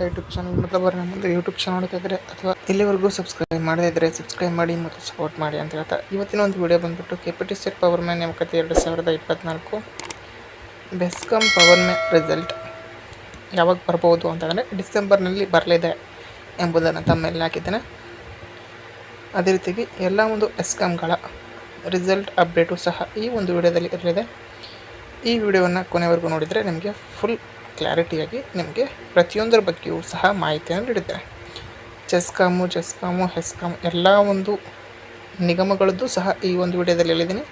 Kannada YouTube channel ಮೊದಲ ನಮ್ಮ ನಮ್ಮದು ಯೂಟ್ಯೂಬ್ ಚಾನಲ್ ನೋಡ್ತಿದ್ರೆ ಅಥವಾ ಇಲ್ಲಿವರೆಗೂ ಸಬ್ಸ್ಕ್ರೈಬ್ ಮಾಡದೇ ಇದ್ದರೆ ಸಬ್ಸ್ಕ್ರೈಬ್ ಮಾಡಿ ಮತ್ತು ಸಪೋರ್ಟ್ ಮಾಡಿ ಅಂತ ಹೇಳ್ತಾ ಇವತ್ತಿನ ಒಂದು ವಿಡಿಯೋ ಬಂದುಬಿಟ್ಟು K P T C power man ನೇಮಕಾತಿ ಎರಡು ಸಾವಿರದ ಇಪ್ಪತ್ತ್ನಾಲ್ಕು ಬೆಸ್ಕಾಮ್ ಪವರ್ ಮ್ಯಾನ್ ರಿಸಲ್ಟ್ ಯಾವಾಗ ಬರ್ಬೋದು ಅಂತಂದರೆ ಡಿಸೆಂಬರ್ನಲ್ಲಿ ಬರಲಿದೆ ಎಂಬುದನ್ನು ತಮ್ಮಲ್ಲಿ ಹಾಕಿದ್ದೇನೆ. ಅದೇ ರೀತಿಯಾಗಿ ಎಲ್ಲ ಒಂದು ಎಸ್ಕಾಮ್ಗಳ ರಿಸಲ್ಟ್ ಅಪ್ಡೇಟು ಸಹ ಈ ಒಂದು ವಿಡಿಯೋದಲ್ಲಿ ಇರಲಿದೆ. ಈ ವಿಡಿಯೋವನ್ನು ಕೊನೆವರೆಗೂ ನೋಡಿದರೆ ನಿಮಗೆ ಫುಲ್ ಕ್ಲಾರಿಟಿಯಾಗಿ ನಿಮಗೆ ಪ್ರತಿಯೊಂದರ ಬಗ್ಗೆಯೂ ಸಹ ಮಾಹಿತಿಯನ್ನು ನೀಡಿದ್ದಾರೆ ಚೆಸ್ಕಾಮು ಚೆಸ್ಕಾಮು ಹೆಸ್ಕಾಮು ಎಲ್ಲ ಒಂದು ನಿಗಮಗಳದ್ದು ಸಹ ಈ ಒಂದು ವಿಡಿಯೋದಲ್ಲಿ ಹೇಳಿದ್ದೀನಿ.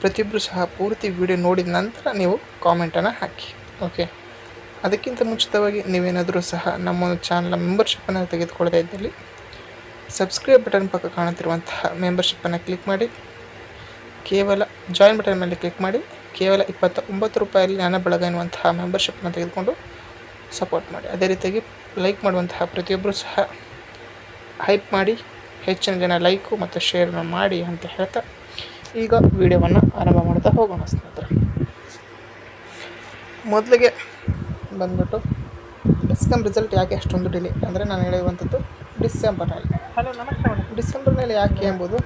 ಪ್ರತಿಯೊಬ್ಬರು ಸಹ ಪೂರ್ತಿ ವಿಡಿಯೋ ನೋಡಿದ ನಂತರ ನೀವು ಕಾಮೆಂಟನ್ನು ಹಾಕಿ ಓಕೆ ಅದಕ್ಕಿಂತ ಮುಂಚಿತವಾಗಿ ನೀವೇನಾದರೂ ಸಹ ನಮ್ಮ ಒಂದು ಚಾನಲ್ನ ಮೆಂಬರ್ಶಿಪ್ಪನ್ನು ತೆಗೆದುಕೊಳ್ಳದೇ ಇದ್ದಲ್ಲಿ ಸಬ್ಸ್ಕ್ರೈಬ್ ಬಟನ್ ಪಕ್ಕ ಕಾಣುತ್ತಿರುವಂತಹ ಮೆಂಬರ್ಶಿಪ್ಪನ್ನು ಕ್ಲಿಕ್ ಮಾಡಿ, ಕೇವಲ ಜಾಯಿನ್ ಬಟನ್ ಮೇಲೆ ಕ್ಲಿಕ್ ಮಾಡಿ ಕೇವಲ ಇಪ್ಪತ್ತ ಒಂಬತ್ತು ರೂಪಾಯಲ್ಲಿ ನಾನು ಬಳಗ ಎನ್ನುವಂತಹ ಮೆಂಬರ್ಶಿಪ್ನ ತೆಗೆದುಕೊಂಡು ಸಪೋರ್ಟ್ ಮಾಡಿ. ಅದೇ ರೀತಿಯಾಗಿ ಲೈಕ್ ಮಾಡುವಂತಹ ಪ್ರತಿಯೊಬ್ಬರೂ ಸಹ ಹೈಪ್ ಮಾಡಿ ಹೆಚ್ಚಿನ ಜನ ಲೈಕು ಮತ್ತು ಶೇರ್ನ ಮಾಡಿ ಅಂತ ಹೇಳ್ತಾ ಈಗ ವಿಡಿಯೋವನ್ನು ಆರಂಭ ಮಾಡ್ತಾ ಹೋಗೋಣ ಸ್ನೇಹಿತರೆ. ಮೊದಲಿಗೆ ಬಂದ್ಬಿಟ್ಟು ಡಿಸ್ಕಮ್ ರಿಸಲ್ಟ್ ಯಾಕೆ ಅಷ್ಟೊಂದು ಡಿಲೇ ಅಂದರೆ ನಾನು ಹೇಳುವಂಥದ್ದು ಡಿಸೆಂಬರ್ನಲ್ಲಿ. ಹಲೋ ನಮಸ್ಕಾರ ಮೇಡಮ್. ಡಿಸೆಂಬರ್ನಲ್ಲಿ ಯಾಕೆ ಎಂಬುದು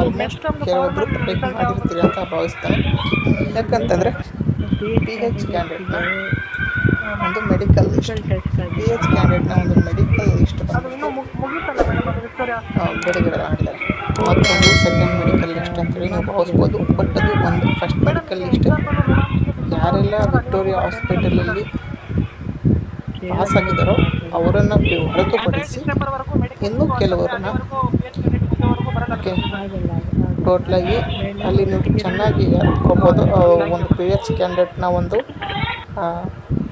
ಆಲ್ಮೋಸ್ಟ್ ಕೆಲವೊಬ್ಬರು ಪ್ರಿಡಿಕ್ಟ್ ಮಾಡಿರ್ತೀರಿ ಅಂತ ಭಾವಿಸ್ತಾರೆ. ಯಾಕಂತಂದರೆ ಪಿ ಎಚ್ ಕ್ಯಾಂಡಿಡೇಟ್ನ ಒಂದು ಮೆಡಿಕಲ್ ಪಿ ಎಚ್ ಕ್ಯಾಂಡಿಡೇಟ್ನ ಒಂದು ಮೆಡಿಕಲ್ ಲಿಸ್ಟ್ ಬಿಡುಗಡೆ ಮಾಡಿದ್ದಾರೆ. ಮತ್ತೊಂದು ಸೆಕೆಂಡ್ ಮೆಡಿಕಲ್ ಲಿಸ್ಟ್ ಅಂತೇಳಿ ನೀವು ಭಾವಿಸ್ಬೋದು. ಬಟ್ ಅದು ಒಂದು ಫಸ್ಟ್ ಮೆಡಿಕಲ್ ಲಿಸ್ಟ್ ಯಾರೆಲ್ಲ ವಿಕ್ಟೋರಿಯಾ ಹಾಸ್ಪಿಟಲಲ್ಲಿ ಪಾಸ್ ಆಗಿದ್ದಾರೋ ಅವರನ್ನು ಹೊರತುಪಡಿಸಿ ಇನ್ನೂ ಕೆಲವರನ್ನ ಓಕೆ ಟೋಟ್ಲಾಗಿ ಅಲ್ಲಿ ನೀವು ಚೆನ್ನಾಗಿ ಹೇಳ್ಕೊಬೋದು ಒಂದು ಪಿ ಎಚ್ ಕ್ಯಾಂಡಿಡೇಟ್ನ ಒಂದು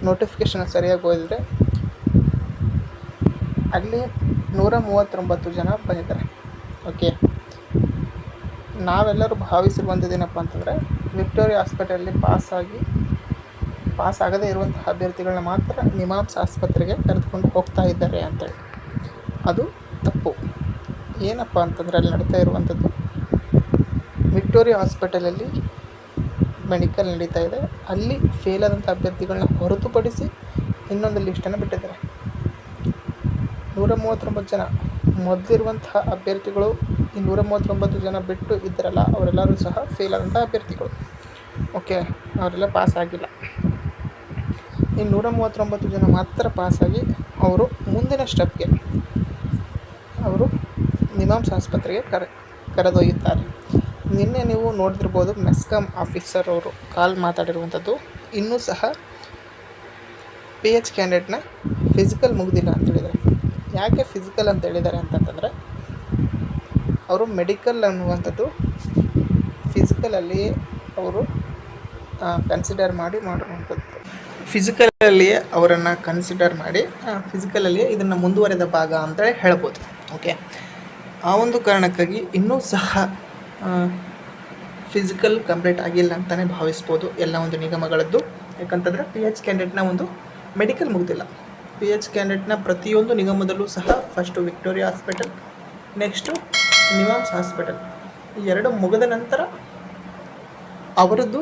ನೋಟಿಫಿಕೇಶನ್ ಸರಿಯಾಗಿ ಓದಿದರೆ ಅಲ್ಲಿ ನೂರ ಮೂವತ್ತೊಂಬತ್ತು ಜನ ಬಂದಿದ್ದಾರೆ. ಓಕೆ ನಾವೆಲ್ಲರೂ ಭಾವಿಸಿರುವಂಥದ್ದೇನಪ್ಪ ಅಂತಂದರೆ ವಿಕ್ಟೋರಿಯಾ ಹಾಸ್ಪಿಟಲಲ್ಲಿ ಪಾಸಾಗಿ ಪಾಸ್ ಆಗದೇ ಇರುವಂತಹ ಅಭ್ಯರ್ಥಿಗಳನ್ನ ಮಾತ್ರ ನಿಮಾಮ್ಸ್ ಆಸ್ಪತ್ರೆಗೆ ಕರೆದುಕೊಂಡು ಹೋಗ್ತಾ ಇದ್ದಾರೆ ಅಂತೇಳಿ. ಅದು ಏನಪ್ಪ ಅಂತಂದರೆ ಅಲ್ಲಿ ನಡೀತಾ ಇರುವಂಥದ್ದು. ವಿಕ್ಟೋರಿಯಾ ಹಾಸ್ಪಿಟಲಲ್ಲಿ ಮೆಡಿಕಲ್ ನಡೀತಾ ಇದೆ. ಅಲ್ಲಿ ಫೇಲ್ ಆದಂಥ ಅಭ್ಯರ್ಥಿಗಳನ್ನ ಹೊರತುಪಡಿಸಿ ಇನ್ನೊಂದು ಲಿಸ್ಟನ್ನು ಬಿಟ್ಟಿದ್ದಾರೆ. ನೂರ ಮೂವತ್ತೊಂಬತ್ತು ಜನ ಮೊದಲಿರುವಂತಹ ಅಭ್ಯರ್ಥಿಗಳು ಈ ನೂರ ಮೂವತ್ತೊಂಬತ್ತು ಜನ ಬಿಟ್ಟು ಇದ್ದರಲ್ಲ ಅವರೆಲ್ಲರೂ ಸಹ ಫೇಲ್ ಆದಂಥ ಅಭ್ಯರ್ಥಿಗಳು. ಓಕೆ ಅವರೆಲ್ಲ ಪಾಸ್ ಆಗಿಲ್ಲ. ಈ ನೂರ ಮೂವತ್ತೊಂಬತ್ತು ಜನ ಮಾತ್ರ ಪಾಸಾಗಿ ಅವರು ಮುಂದಿನ ಸ್ಟೆಪ್ಗೆ ಅವರು ನಿಮಾಮ್ಸ್ ಆಸ್ಪತ್ರೆಗೆ ಕರೆ, ಕರೆದೊಯ್ಯುತ್ತಾರೆ. ನಿನ್ನೆ ನೀವು ನೋಡ್ತಿರ್ಬೋದು ಮೆಸ್ಕಾಂ ಆಫೀಸರ್ ಅವರು ಕಾಲ್ ಮಾತಾಡಿರುವಂಥದ್ದು. ಇನ್ನೂ ಸಹ ಪಿ ಎಚ್ ಕ್ಯಾಂಡಿಡೇಟ್ನ ಫಿಸಿಕಲ್ ಮುಗ್ದಿಲ್ಲ ಅಂತ ಹೇಳಿದ್ದಾರೆ. ಯಾಕೆ ಫಿಸಿಕಲ್ ಅಂತ ಹೇಳಿದ್ದಾರೆ ಅಂತಂತಂದರೆ, ಅವರು ಮೆಡಿಕಲ್ ಅನ್ನುವಂಥದ್ದು ಫಿಸಿಕಲಲ್ಲಿಯೇ ಅವರು ಕನ್ಸಿಡರ್ ಮಾಡಿ ಮಾಡಿರುವಂಥದ್ದು ಫಿಸಿಕಲಲ್ಲಿಯೇ ಅವರನ್ನು ಕನ್ಸಿಡರ್ ಮಾಡಿ ಫಿಸಿಕಲಲ್ಲಿಯೇ ಇದನ್ನು ಮುಂದುವರೆದ ಭಾಗ ಅಂತೇಳಿ ಹೇಳ್ಬೋದು. ಓಕೆ ಆ ಒಂದು ಕಾರಣಕ್ಕಾಗಿ ಇನ್ನೂ ಸಹ ಫಿಸಿಕಲ್ ಕಂಪ್ಲೀಟ್ ಆಗಿಲ್ಲ ಅಂತಲೇ ಭಾವಿಸ್ಬೋದು ಎಲ್ಲ ಒಂದು ನಿಗಮಗಳದ್ದು. ಯಾಕಂತಂದರೆ ಪಿ ಎಚ್ ಕ್ಯಾಂಡಿಡೇಟ್ನ ಒಂದು ಮೆಡಿಕಲ್ ಮುಗಿದಿಲ್ಲ. ಪಿ ಎಚ್ ಕ್ಯಾಂಡಿಡೇಟ್ನ ಪ್ರತಿಯೊಂದು ನಿಗಮದಲ್ಲೂ ಸಹ first Victoria hospital next NIMHANS hospital ಎರಡು ಮುಗಿದ ನಂತರ ಅವರದ್ದು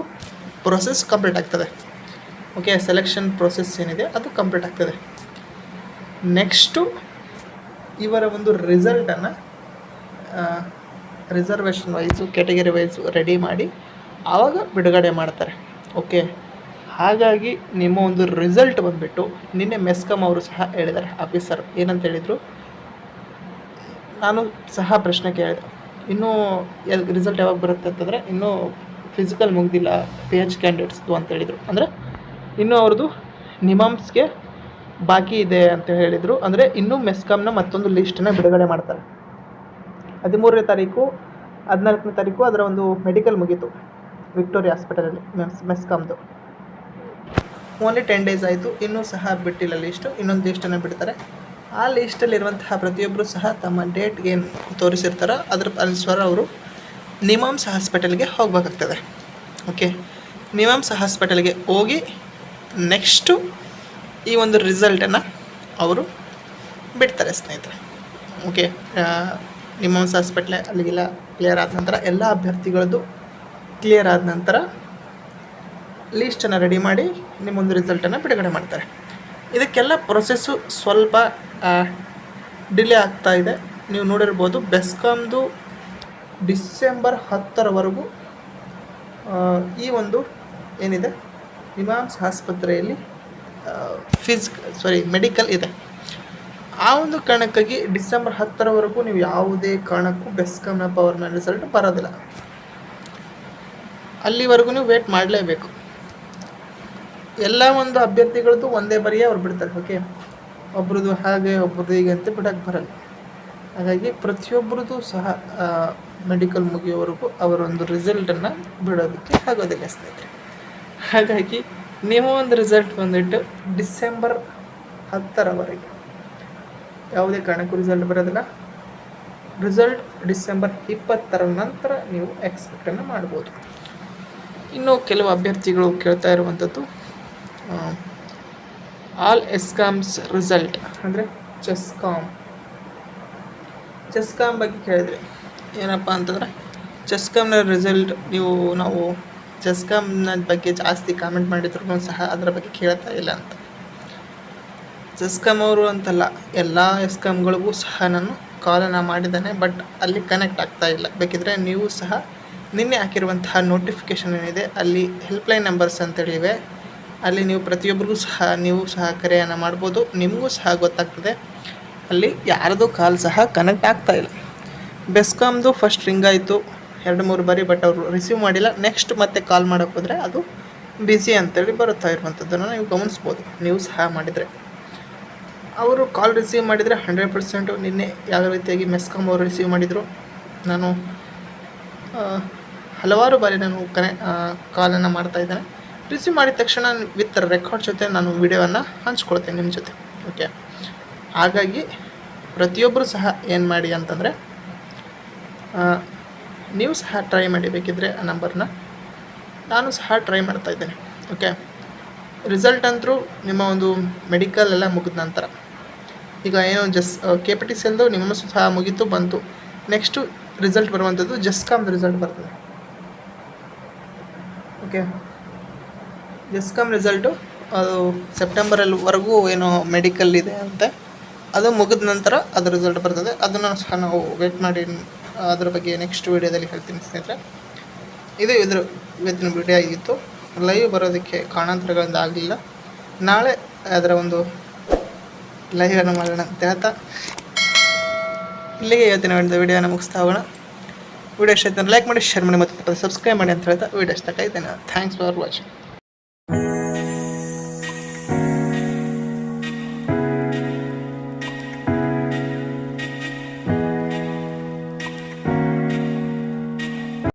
ಪ್ರೊಸೆಸ್ ಕಂಪ್ಲೀಟ್ ಆಗ್ತದೆ. ಓಕೆ ಸೆಲೆಕ್ಷನ್ ಪ್ರೊಸೆಸ್ ಏನಿದೆ ಅದು ಕಂಪ್ಲೀಟ್ ಆಗ್ತದೆ. ನೆಕ್ಸ್ಟು ಇವರ ಒಂದು ರಿಸಲ್ಟನ್ನು reservation wise category wise ready ಮಾಡಿ ಆವಾಗ ಬಿಡುಗಡೆ ಮಾಡ್ತಾರೆ. ಓಕೆ ಹಾಗಾಗಿ ನಿಮ್ಮ ಒಂದು ರಿಸಲ್ಟ್ ಬಂದುಬಿಟ್ಟು ನಿನ್ನೆ ಮೆಸ್ಕಾಮ್ ಅವರು ಸಹ ಹೇಳಿದ್ದಾರೆ ಆಫೀಸರ್ ಏನಂತ ಹೇಳಿದರು? ನಾನು ಸಹ ಪ್ರಶ್ನೆ ಕೇಳಿದೆ. ಇನ್ನೂ ರಿಸಲ್ಟ್ ಯಾವಾಗ ಬರುತ್ತೆ ಅಂತಂದರೆ, ಇನ್ನೂ ಫಿಸಿಕಲ್ ಮುಗ್ದಿಲ್ಲ ಪಿ ಎಚ್ ಕ್ಯಾಂಡಿಡೇಟ್ಸ್ದು ಅಂತ ಹೇಳಿದರು. ಅಂದರೆ ಇನ್ನೂ ಅವ್ರದ್ದು ನಿಮಮ್ಸ್ಗೆ ಬಾಕಿ ಇದೆ ಅಂತ ಹೇಳಿದರು. ಅಂದರೆ ಇನ್ನೂ ಮೆಸ್ಕಾಮ್ನ ಮತ್ತೊಂದು ಲಿಸ್ಟನ್ನ ಬಿಡುಗಡೆ ಮಾಡ್ತಾರೆ. ಹದಿಮೂರನೇ ತಾರೀಕು, ಹದಿನಾಲ್ಕನೇ ತಾರೀಕು ಅದರ ಒಂದು ಮೆಡಿಕಲ್ ಮುಗೀತು ವಿಕ್ಟೋರಿಯಾ ಹಾಸ್ಪಿಟಲಲ್ಲಿ ಮೆಸ್, ಮೆಸ್ಕಾಮ್ದು. ಓನ್ಲಿ ಟೆನ್ ಡೇಸ್ ಆಯಿತು, ಇನ್ನೂ ಸಹ ಬಿಟ್ಟಿಲ್ಲ ಲೀಸ್ಟು ಇನ್ನೊಂದು ಲೀಸ್ಟನ್ನು ಬಿಡ್ತಾರೆ. ಆ ಲೀಸ್ಟಲ್ಲಿರುವಂತಹ ಪ್ರತಿಯೊಬ್ಬರು ಸಹ ತಮ್ಮ ಡೇಟ್ ಏನು ತೋರಿಸಿರ್ತಾರೋ, ಅದರ ಅನುಸಾರ ಅವರು ನಿಮಾಮ್ಸ್ ಹಾಸ್ಪಿಟಲ್ಗೆ ಹೋಗಬೇಕಾಗ್ತದೆ. ಓಕೆ ನಿಮಾಮ್ಸ್ ಹಾಸ್ಪಿಟಲ್ಗೆ ಹೋಗಿ ನೆಕ್ಸ್ಟು ಈ ಒಂದು ರಿಸಲ್ಟನ್ನು ಅವರು ಬಿಡ್ತಾರೆ ಸ್ನೇಹಿತರೆ. ಓಕೆ ನಿಮಾಮ್ಸ್ ಹಾಸ್ಪಿಟ್ಲೆ ಅಲ್ಲಿಗೆಲ್ಲ ಕ್ಲಿಯರ್ ಆದ ನಂತರ ಎಲ್ಲ ಅಭ್ಯರ್ಥಿಗಳದ್ದು ಕ್ಲಿಯರ್ ಆದ ನಂತರ ಲೀಸ್ಟನ್ನು ರೆಡಿ ಮಾಡಿ ನಿಮ್ಮೊಂದು ರಿಸಲ್ಟನ್ನು ಬಿಡುಗಡೆ ಮಾಡ್ತಾರೆ. ಇದಕ್ಕೆಲ್ಲ ಪ್ರೊಸೆಸ್ಸು ಸ್ವಲ್ಪ ಡಿಲೇ ಆಗ್ತಾ ಇದೆ. ನೀವು ನೋಡಿರ್ಬೋದು ಬೆಸ್ಕಾಮ್ದು ಡಿಸೆಂಬರ್ ಹತ್ತರವರೆಗೂ ಈ ಒಂದು ಏನಿದೆ ಇಮಾಮ್ಸ್ ಆಸ್ಪತ್ರೆಯಲ್ಲಿ ಫಿಸ್ ಸಾರಿ ಮೆಡಿಕಲ್ ಇದೆ. ಆ ಒಂದು ಕಾರಣಕ್ಕಾಗಿ ಡಿಸೆಂಬರ್ ಹತ್ತರವರೆಗೂ ನೀವು ಯಾವುದೇ ಕಾರಣಕ್ಕೂ ಬೆಸ್ಕಾಮ್ನ ಪವರ್ನ ರಿಸಲ್ಟ್ ಬರೋದಿಲ್ಲ. ಅಲ್ಲಿವರೆಗೂ ನೀವು ವೇಟ್ ಮಾಡಲೇಬೇಕು. ಎಲ್ಲ ಒಂದು ಅಭ್ಯರ್ಥಿಗಳದ್ದು ಒಂದೇ ಬರಿಯೇ ಅವ್ರು ಬಿಡ್ತಾರೆ ಓಕೆ ಒಬ್ರದ್ದು ಹಾಗೆ ಒಬ್ರದ್ದು ಹೀಗೆ ಅಂತ ಬಿಡಕ್ಕೆ ಬರಲ್ಲ. ಹಾಗಾಗಿ ಪ್ರತಿಯೊಬ್ಬರದ್ದು ಸಹ ಮೆಡಿಕಲ್ ಮುಗಿಯೋವರೆಗೂ ಅವರೊಂದು ರಿಸಲ್ಟನ್ನು ಬಿಡೋದಕ್ಕೆ ಆಗೋದಿಲ್ಲ ಸ್ನೇಹಿತರೆ. ಹಾಗಾಗಿ ನೀವು ಒಂದು ರಿಸಲ್ಟ್ ಬಂದುಬಿಟ್ಟು ಡಿಸೆಂಬರ್ ಹತ್ತರವರೆಗೆ ಯಾವುದೇ ಕಾರಣಕ್ಕೂ ರಿಸಲ್ಟ್ ಬರೋದಿಲ್ಲ. ರಿಸಲ್ಟ್ ಡಿಸೆಂಬರ್ ಇಪ್ಪತ್ತರ ನಂತರ ನೀವು ಎಕ್ಸ್ಪೆಕ್ಟನ್ನು ಮಾಡ್ಬೋದು. ಇನ್ನು ಕೆಲವು ಅಭ್ಯರ್ಥಿಗಳು ಕೇಳ್ತಾ ಇರುವಂಥದ್ದು ಆಲ್ ಎಸ್ಕಾಮ್ಸ್ ರಿಸಲ್ಟ್ ಅಂದರೆ ಚೆಸ್ಕಾಮ್ ಚೆಸ್ಕಾಮ್ ಬಗ್ಗೆ ಕೇಳಿದ್ರಿ ಏನಪ್ಪ ಅಂತಂದರೆ ಚೆಸ್ಕಾಮ್ನ ರಿಸಲ್ಟ್ ನೀವು, ನಾವು ಚೆಸ್ಕಾಮ್ನ ಬಗ್ಗೆ ಜಾಸ್ತಿ ಕಾಮೆಂಟ್ ಮಾಡಿದ್ರು ಸಹ ಅದರ ಬಗ್ಗೆ ಕೇಳ್ತಾ ಇಲ್ಲ ಅಂತ. ಚೆಸ್ಕಾಮ್ ಅವರು ಅಂತಲ್ಲ, ಎಲ್ಲ ಎಸ್ಕಮ್ಗಳಿಗೂ ಸಹ ನಾನು ಕಾಲನ್ನು ಮಾಡಿದ್ದೇನೆ ಬಟ್ ಅಲ್ಲಿ ಕನೆಕ್ಟ್ ಆಗ್ತಾ ಇಲ್ಲ. ಬೇಕಿದ್ರೆ ನೀವು ಸಹ ನಿನ್ನೆ ಹಾಕಿರುವಂತಹ ನೋಟಿಫಿಕೇಷನ್ ಏನಿದೆ, ಅಲ್ಲಿ ಹೆಲ್ಪ್ಲೈನ್ ನಂಬರ್ಸ್ ಅಂತೇಳಿ ಇವೆ ಅಲ್ಲಿ ನೀವು ಪ್ರತಿಯೊಬ್ಬರಿಗೂ ಸಹ, ನೀವು ಸಹ ಕರೆಯನ್ನು ಮಾಡ್ಬೋದು. ನಿಮಗೂ ಸಹ ಗೊತ್ತಾಗ್ತದೆ. ಅಲ್ಲಿ ಯಾರದು ಕಾಲ್ ಸಹ ಕನೆಕ್ಟ್ ಆಗ್ತಾ ಇಲ್ಲ. ಬೆಸ್ಕಾಮ್ದು ಫಸ್ಟ್ ರಿಂಗ್ ಆಯಿತು. ಎರಡು ಮೂರು ಬಾರಿ ಬಟ್ ಅವರು ರಿಸೀವ್ ಮಾಡಿಲ್ಲ. ನೆಕ್ಸ್ಟ್ ಮತ್ತೆ ಕಾಲ್ ಮಾಡೋಕ್ಕೆ ಹೋದರೆ ಅದು ಬ್ಯುಸಿ ಅಂತೇಳಿ ಬರುತ್ತಾ ಇರುವಂಥದ್ದನ್ನು ನೀವು ಗಮನಿಸ್ಬೋದು. ನೀವು ಸಹ ಮಾಡಿದರೆ. ಅವರು ಕಾಲ್ ರಿಸೀವ್ ಮಾಡಿದರೆ ಹಂಡ್ರೆಡ್ ಪರ್ಸೆಂಟು ನಿನ್ನೆ ಯಾವ ರೀತಿಯಾಗಿ ಮೆಸ್ಕಾಮ್ ಅವರು ರಿಸೀವ್ ಮಾಡಿದರು. ನಾನು ಹಲವಾರು ಬಾರಿ ನಾನು ಕನೆ ಕಾಲನ್ನು ಮಾಡ್ತಾ ಇದ್ದೇನೆ. ರಿಸೀವ್ ಮಾಡಿದ ತಕ್ಷಣ ವಿತ್ ರೆಕಾರ್ಡ್ ಜೊತೆ ನಾನು ವಿಡಿಯೋವನ್ನು ಹಂಚ್ಕೊಳ್ತೇನೆ ನಿಮ್ಮ ಜೊತೆ. ಓಕೆ ಹಾಗಾಗಿ ಪ್ರತಿಯೊಬ್ಬರು ಸಹ ಏನು ಮಾಡಿ ಅಂತಂದರೆ ನೀವು ಸಹ ಟ್ರೈ ಮಾಡಿ ಬೇಕಿದ್ದರೆ ಆ ನಂಬರ್ನ ನಾನು ಸಹ ಟ್ರೈ ಮಾಡ್ತಾ ಇದ್ದೇನೆ. ಓಕೆ ರಿಸಲ್ಟ್ ಅಂತರೂ ನಿಮ್ಮ ಒಂದು ಮೆಡಿಕಲ್ ಎಲ್ಲ ಮುಗಿದ ನಂತರ. ಈಗ ಏನೋ ಜಸ್ ಕೆ ಪಿ ಟಿ ಸೆಲ್ದು ನಿಮ್ಮ ಸಹ ಮುಗೀತು, ಬಂತು. ನೆಕ್ಸ್ಟು ರಿಸಲ್ಟ್ ಬರುವಂಥದ್ದು ಜಸ್ಕಾಮ್ದು ರಿಸಲ್ಟ್ ಬರ್ತದೆ. ಓಕೆ ಜಸ್ಕಾಮ್ ರಿಸಲ್ಟು ಅದು ಸೆಪ್ಟೆಂಬರಲ್ಲಿವರೆಗೂ ಏನು ಮೆಡಿಕಲ್ ಇದೆ ಅಂತೆ. ಅದು ಮುಗಿದ ನಂತರ ಅದು ರಿಸಲ್ಟ್ ಬರ್ತದೆ. ಅದನ್ನು ಸಹ ನಾವು ವೇಟ್ ಮಾಡಿ, ಅದ್ರ ಬಗ್ಗೆ ನೆಕ್ಸ್ಟ್ ವೀಡಿಯೋದಲ್ಲಿ ಹೇಳ್ತೀನಿ ಸ್ನೇಹಿತರೆ. ಇದು ಇದ್ರ ಇವತ್ತಿನ ವಿಡಿಯೋ ಆಗಿತ್ತು. ಲೈವ್ ಬರೋದಕ್ಕೆ ಕಾರಣಾಂತರಗಳಿಂದ ಆಗಲಿಲ್ಲ. ನಾಳೆ ಅದರ ಒಂದು ಲೈವನ್ನು ಮಾಡೋಣ. ಅಂತ ಹೇಳ್ತಾ ಇಲ್ಲಿಗೆ ಇವತ್ತಿನ ಒಂದು ವಿಡಿಯೋನ ಮುಗಿಸ್ತಾ ಹೋಗೋಣ. ವಿಡಿಯೋ ಇಷ್ಟ ಲೈಕ್ ಮಾಡಿ ಶೇರ್ ಮಾಡಿ, ಮತ್ತು ಸಬ್ಸ್ಕ್ರೈಬ್ ಮಾಡಿ ಅಂತ ಹೇಳ್ತಾ. ವಿಡಿಯೋ ಇಷ್ಟ ಇದ್ದೇನೆ ಥ್ಯಾಂಕ್ಸ್ ಫಾರ್ ವಾಚಿಂಗ್